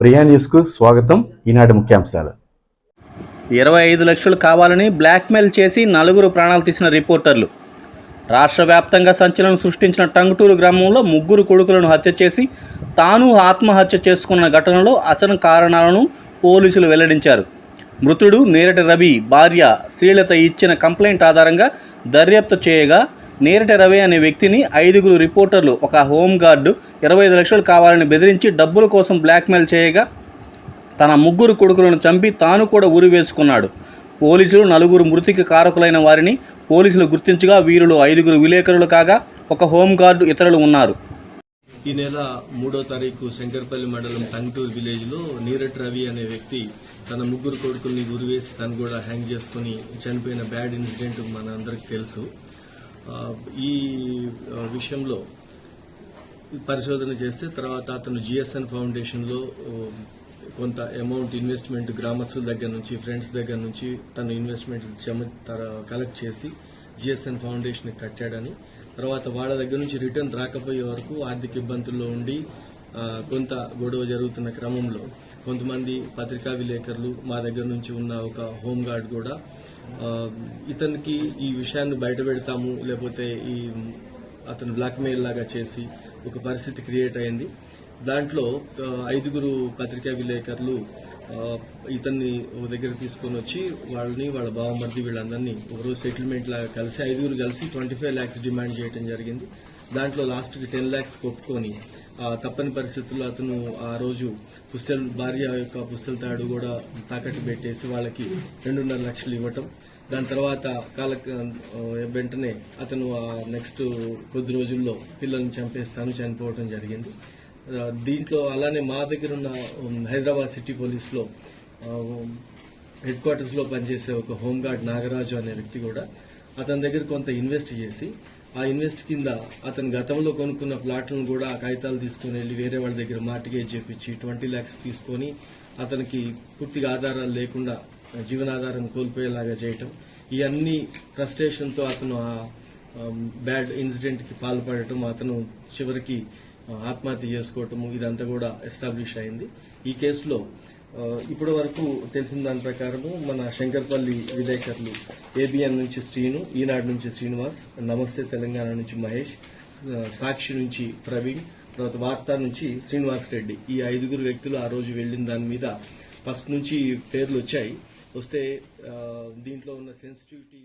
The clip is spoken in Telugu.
ప్రియా న్యూస్కు స్వాగతం. ఈనాటి ముఖ్యాంశాలు. ఇరవై ఐదు లక్షలు కావాలని బ్లాక్మెయిల్ చేసి నలుగురు ప్రాణాలు తీసిన రిపోర్టర్లు. రాష్ట్ర వ్యాప్తంగా సంచలనం సృష్టించిన టంగుటూరు గ్రామంలో ముగ్గురు కొడుకులను హత్య చేసి తాను ఆత్మహత్య చేసుకున్న ఘటనలో అసలు కారణాలను పోలీసులు వెల్లడించారు. మృతుడు నేరటి రవి భార్య శ్రీలత ఇచ్చిన కంప్లైంట్ ఆధారంగా దర్యాప్తు చేయగా నేరట రవి అనే వ్యక్తిని ఐదుగురు రిపోర్టర్లు ఒక హోంగార్డు ఇరవై ఐదు లక్షలు కావాలని బెదిరించి డబ్బుల కోసం బ్లాక్మెయిల్ చేయగా తన ముగ్గురు కొడుకులను చంపి తాను కూడా ఉరి వేసుకున్నాడు. పోలీసులు నలుగురు మృతికి కారకులైన వారిని పోలీసులు గుర్తించగా వీరిలో ఐదుగురు విలేకరులు కాగా ఒక హోంగార్డు ఇతరులు ఉన్నారు. ఈ నెల మూడో తారీఖు శంకర్పల్లి మండలం టంగ్టూర్ విలేజ్లో నీరట్ రవి అనే వ్యక్తి తన ముగ్గురు కొడుకుల్ని గురివేసి తను కూడా హ్యాంగ్ చేసుకుని చనిపోయిన బ్యాడ్ ఇన్సిడెంట్ మన అందరికి తెలుసు. ఈ విషయంలో పరిశోధన చేస్తే తర్వాత అతను జిఎస్ఎన్ ఫౌండేషన్లో కొంత అమౌంట్ ఇన్వెస్ట్మెంట్ గ్రామస్తుల దగ్గర నుంచి ఫ్రెండ్స్ దగ్గర నుంచి తను ఇన్వెస్ట్మెంట్ జమ కలెక్ట్ చేసి జిఎస్ఎన్ ఫౌండేషన్ కట్టాడని తర్వాత వాళ్ళ దగ్గర నుంచి రిటర్న్ రాకపోయే వరకు ఆర్థిక ఇబ్బందుల్లో ఉండి కొంత గొడవ జరుగుతున్న క్రమంలో కొంతమంది పత్రికా విలేకరులు మా దగ్గర నుంచి ఉన్న ఒక హోంగార్డ్ కూడా ఇతనికి ఈ విషయాన్ని బయట పెడతాము లేకపోతే ఈ అతను బ్లాక్మెయిల్ లాగా చేసి ఒక పరిస్థితి క్రియేట్ అయింది. దాంట్లో ఐదుగురు పత్రికా విలేకరులు ఇతన్ని ఒక దగ్గర తీసుకొని వచ్చి వాళ్ళని వాళ్ళ బావమర్ది వీళ్ళందరినీ ఒకరోజు సెటిల్మెంట్ లాగా కలిసి ఐదుగురు కలిసి ట్వంటీ ఫైవ్ ల్యాక్స్ డిమాండ్ చేయడం జరిగింది. దాంట్లో లాస్ట్కి టెన్ ల్యాక్స్ ఒప్పుకొని తప్పని పరిస్థితుల్లో అతను ఆ రోజు పుస్తల్ భార్య యొక్క పుస్తల తాడు కూడా తాకట్టు పెట్టేసి వాళ్ళకి రెండున్నర లక్షలు ఇవ్వటం. దాని తర్వాత కాల వెంటనే అతను ఆ నెక్స్ట్ కొద్ది రోజుల్లో పిల్లల్ని చంపేస్తాను చనిపోవటం జరిగింది. దీంట్లో అలానే మా దగ్గర ఉన్న హైదరాబాద్ సిటీ పోలీస్లో హెడ్ క్వార్టర్స్లో పనిచేసే ఒక హోంగార్డ్ నాగరాజు అనే వ్యక్తి కూడా అతని దగ్గర కొంత ఇన్వెస్ట్ చేసి ఆ ఇన్వెస్ట్ కింద అతను గతంలో కొనుక్కున్న ప్లాట్లను కూడా ఆ కాగితాలు తీసుకుని వెళ్ళి వేరే వాళ్ళ దగ్గర మార్టిగేజ్ చేపించి ట్వంటీ ల్యాక్స్ తీసుకొని అతనికి పూర్తిగా ఆధారాలు లేకుండా జీవనాధారం కోల్పోయేలాగా చేయటం. ఈ అన్ని అతను ఆ బ్యాడ్ ఇన్సిడెంట్కి పాల్పడటం అతను చివరికి ఆత్మహత్య చేసుకోవటము ఇదంతా కూడా ఎస్టాబ్లిష్ అయింది. ఈ కేసులో ఇప్పటి వరకు తెలిసిన దాని ప్రకారము మన శంకర్పల్లి విలేకరులు ఏబిఎన్ నుంచి శ్రీను ఈనాడు నుంచి శ్రీనివాస్ నమస్తే తెలంగాణ నుంచి మహేష్ సాక్షి నుంచి ప్రవీణ్ తర్వాత వార్తా నుంచి శ్రీనివాస్ రెడ్డి. ఈ ఐదుగురు వ్యక్తులు ఆ రోజు వెళ్ళిన దాని మీద ఫస్ట్ నుంచి పేర్లు వచ్చాయి. వస్తే దీంట్లో ఉన్న సెన్సిటివిటీ